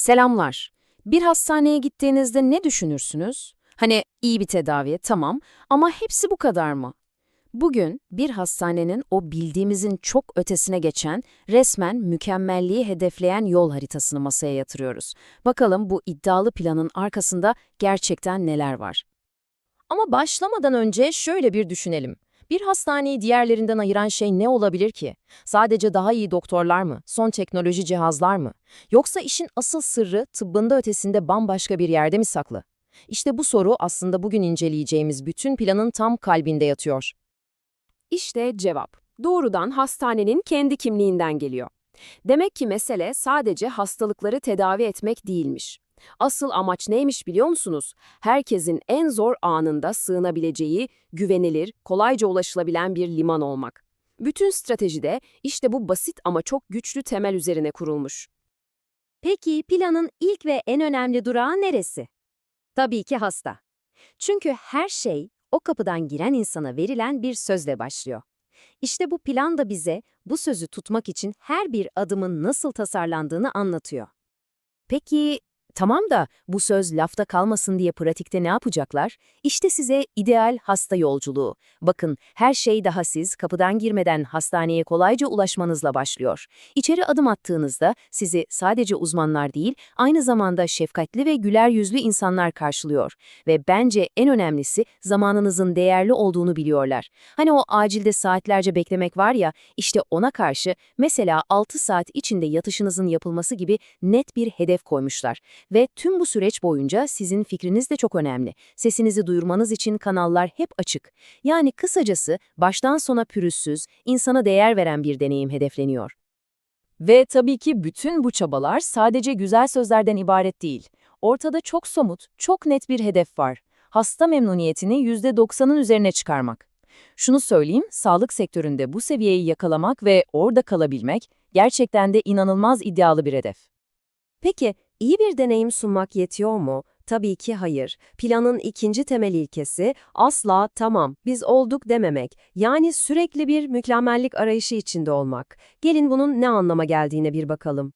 Selamlar. Bir hastaneye gittiğinizde ne düşünürsünüz? Hani iyi bir tedavi, tamam ama hepsi bu kadar mı? Bugün bir hastanenin o bildiğimizin çok ötesine geçen, resmen mükemmelliği hedefleyen yol haritasını masaya yatırıyoruz. Bakalım bu iddialı planın arkasında gerçekten neler var? Ama başlamadan önce şöyle bir düşünelim. Bir hastaneyi diğerlerinden ayıran şey ne olabilir ki? Sadece daha iyi doktorlar mı? Son teknoloji cihazlar mı? Yoksa işin asıl sırrı tıbbında ötesinde bambaşka bir yerde mi saklı? İşte bu soru aslında bugün inceleyeceğimiz bütün planın tam kalbinde yatıyor. İşte cevap. Doğrudan hastanenin kendi kimliğinden geliyor. Demek ki mesele sadece hastalıkları tedavi etmek değilmiş. Asıl amaç neymiş biliyor musunuz? Herkesin en zor anında sığınabileceği, güvenilir, kolayca ulaşılabilen bir liman olmak. Bütün strateji de işte bu basit ama çok güçlü temel üzerine kurulmuş. Peki planın ilk ve en önemli durağı neresi? Tabii ki hasta. Çünkü her şey o kapıdan giren insana verilen bir sözle başlıyor. İşte bu plan da bize bu sözü tutmak için her bir adımın nasıl tasarlandığını anlatıyor. Peki tamam da bu söz lafta kalmasın diye pratikte ne yapacaklar? İşte size ideal hasta yolculuğu. Bakın her şey daha siz kapıdan girmeden hastaneye kolayca ulaşmanızla başlıyor. İçeri adım attığınızda sizi sadece uzmanlar değil, aynı zamanda şefkatli ve güler yüzlü insanlar karşılıyor. Ve bence en önemlisi zamanınızın değerli olduğunu biliyorlar. Hani o acilde saatlerce beklemek var ya, işte ona karşı mesela 6 saat içinde yatışınızın yapılması gibi net bir hedef koymuşlar. Ve tüm bu süreç boyunca sizin fikriniz de çok önemli. Sesinizi duyurmanız için kanallar hep açık. Yani kısacası baştan sona pürüzsüz, insana değer veren bir deneyim hedefleniyor. Ve tabii ki bütün bu çabalar sadece güzel sözlerden ibaret değil. Ortada çok somut, çok net bir hedef var. Hasta memnuniyetini %90'ın üzerine çıkarmak. Şunu söyleyeyim, sağlık sektöründe bu seviyeyi yakalamak ve orada kalabilmek gerçekten de inanılmaz iddialı bir hedef. Peki, iyi bir deneyim sunmak yetiyor mu? Tabii ki hayır. Planın ikinci temel ilkesi asla tamam biz olduk dememek. Yani sürekli bir mükemmellik arayışı içinde olmak. Gelin bunun ne anlama geldiğine bir bakalım.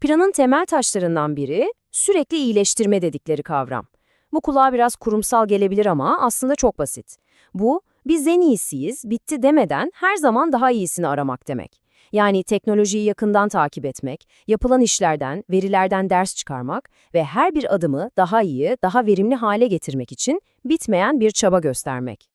Planın temel taşlarından biri sürekli iyileştirme dedikleri kavram. Bu kulağa biraz kurumsal gelebilir ama aslında çok basit. Bu, biz en iyisiyiz, bitti demeden her zaman daha iyisini aramak demek. Yani teknolojiyi yakından takip etmek, yapılan işlerden, verilerden ders çıkarmak ve her bir adımı daha iyi, daha verimli hale getirmek için bitmeyen bir çaba göstermek.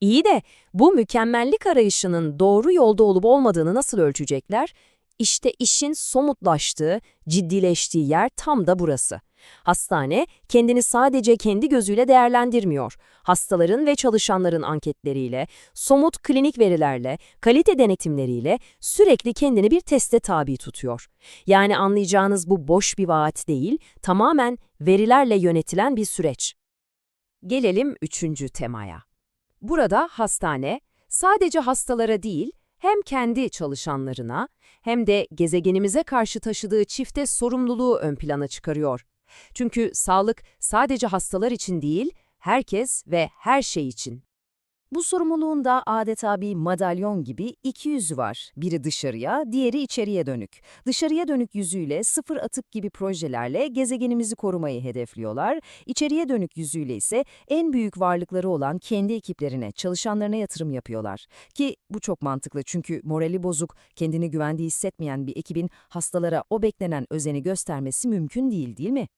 İyi de bu mükemmellik arayışının doğru yolda olup olmadığını nasıl ölçecekler? İşte işin somutlaştığı, ciddileştiği yer tam da burası. Hastane kendini sadece kendi gözüyle değerlendirmiyor. Hastaların ve çalışanların anketleriyle, somut klinik verilerle, kalite denetimleriyle sürekli kendini bir teste tabi tutuyor. Yani anlayacağınız bu boş bir vaat değil, tamamen verilerle yönetilen bir süreç. Gelelim üçüncü temaya. Burada hastane sadece hastalara değil, hem kendi çalışanlarına hem de gezegenimize karşı taşıdığı çifte sorumluluğu ön plana çıkarıyor. Çünkü sağlık sadece hastalar için değil, herkes ve her şey için. Bu sorumluluğun da adeta bir madalyon gibi iki yüzü var. Biri dışarıya, diğeri içeriye dönük. Dışarıya dönük yüzüyle sıfır atık gibi projelerle gezegenimizi korumayı hedefliyorlar. İçeriye dönük yüzüyle ise en büyük varlıkları olan kendi ekiplerine, çalışanlarına yatırım yapıyorlar. Ki bu çok mantıklı çünkü morali bozuk, kendini güvende hissetmeyen bir ekibin hastalara o beklenen özeni göstermesi mümkün değil, değil mi?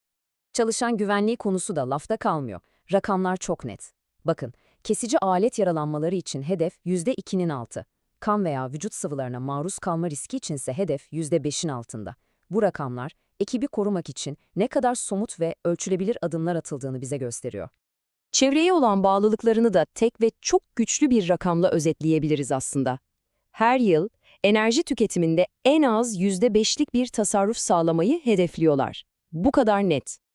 Çalışan güvenliği konusu da lafta kalmıyor. Rakamlar çok net. Bakın, kesici alet yaralanmaları için hedef %2'nin altı. Kan veya vücut sıvılarına maruz kalma riski içinse hedef %5'in altında. Bu rakamlar, ekibi korumak için ne kadar somut ve ölçülebilir adımlar atıldığını bize gösteriyor. Çevreye olan bağlılıklarını da tek ve çok güçlü bir rakamla özetleyebiliriz aslında. Her yıl enerji tüketiminde en az %5'lik bir tasarruf sağlamayı hedefliyorlar. Bu kadar net.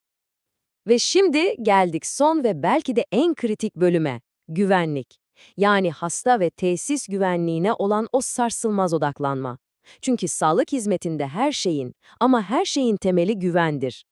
Ve şimdi geldik son ve belki de en kritik bölüme, güvenlik. Yani hasta ve tesis güvenliğine olan o sarsılmaz odaklanma. Çünkü sağlık hizmetinde her şeyin ama her şeyin temeli güvendir.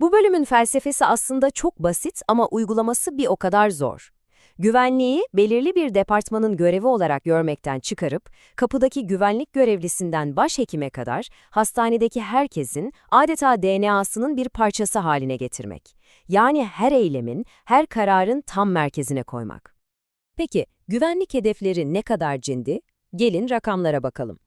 Bu bölümün felsefesi aslında çok basit ama uygulaması bir o kadar zor. Güvenliği belirli bir departmanın görevi olarak görmekten çıkarıp, kapıdaki güvenlik görevlisinden başhekime kadar hastanedeki herkesin adeta DNA'sının bir parçası haline getirmek. Yani her eylemin, her kararın tam merkezine koymak. Peki, güvenlik hedefleri ne kadar cindi? Gelin rakamlara bakalım.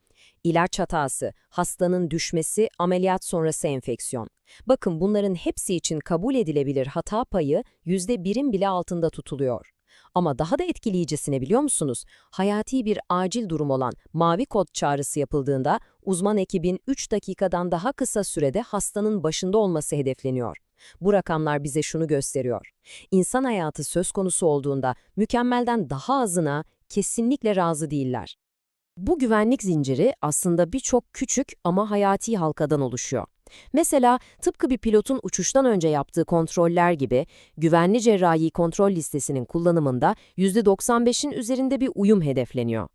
İlaç hatası, hastanın düşmesi, ameliyat sonrası enfeksiyon. Bakın bunların hepsi için kabul edilebilir hata payı %1'in bile altında tutuluyor. Ama daha da etkileyicisini biliyor musunuz? Hayati bir acil durum olan mavi kod çağrısı yapıldığında uzman ekibin 3 dakikadan daha kısa sürede hastanın başında olması hedefleniyor. Bu rakamlar bize şunu gösteriyor. İnsan hayatı söz konusu olduğunda mükemmelden daha azına kesinlikle razı değiller. Bu güvenlik zinciri aslında birçok küçük ama hayati halkadan oluşuyor. Mesela tıpkı bir pilotun uçuştan önce yaptığı kontroller gibi güvenli cerrahi kontrol listesinin kullanımında %95'in üzerinde bir uyum hedefleniyor.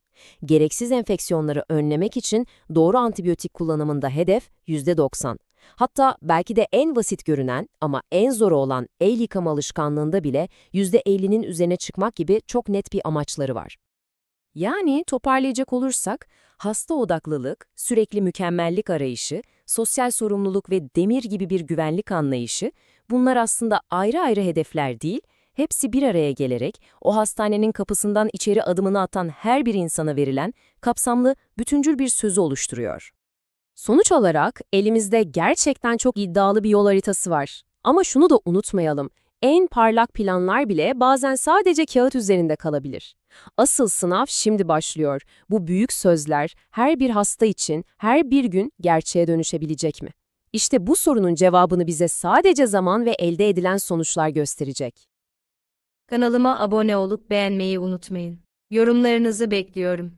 Gereksiz enfeksiyonları önlemek için doğru antibiyotik kullanımında hedef %90. Hatta belki de en basit görünen ama en zoru olan el yıkama alışkanlığında bile %50'nin üzerine çıkmak gibi çok net bir amaçları var. Yani toparlayacak olursak, hasta odaklılık, sürekli mükemmellik arayışı, sosyal sorumluluk ve demir gibi bir güvenlik anlayışı, bunlar aslında ayrı ayrı hedefler değil, hepsi bir araya gelerek o hastanenin kapısından içeri adımını atan her bir insana verilen kapsamlı, bütüncül bir sözü oluşturuyor. Sonuç olarak elimizde gerçekten çok iddialı bir yol haritası var. Ama şunu da unutmayalım. En parlak planlar bile bazen sadece kağıt üzerinde kalabilir. Asıl sınav şimdi başlıyor. Bu büyük sözler her bir hasta için her bir gün gerçeğe dönüşebilecek mi? İşte bu sorunun cevabını bize sadece zaman ve elde edilen sonuçlar gösterecek. Kanalıma abone olup beğenmeyi unutmayın. Yorumlarınızı bekliyorum.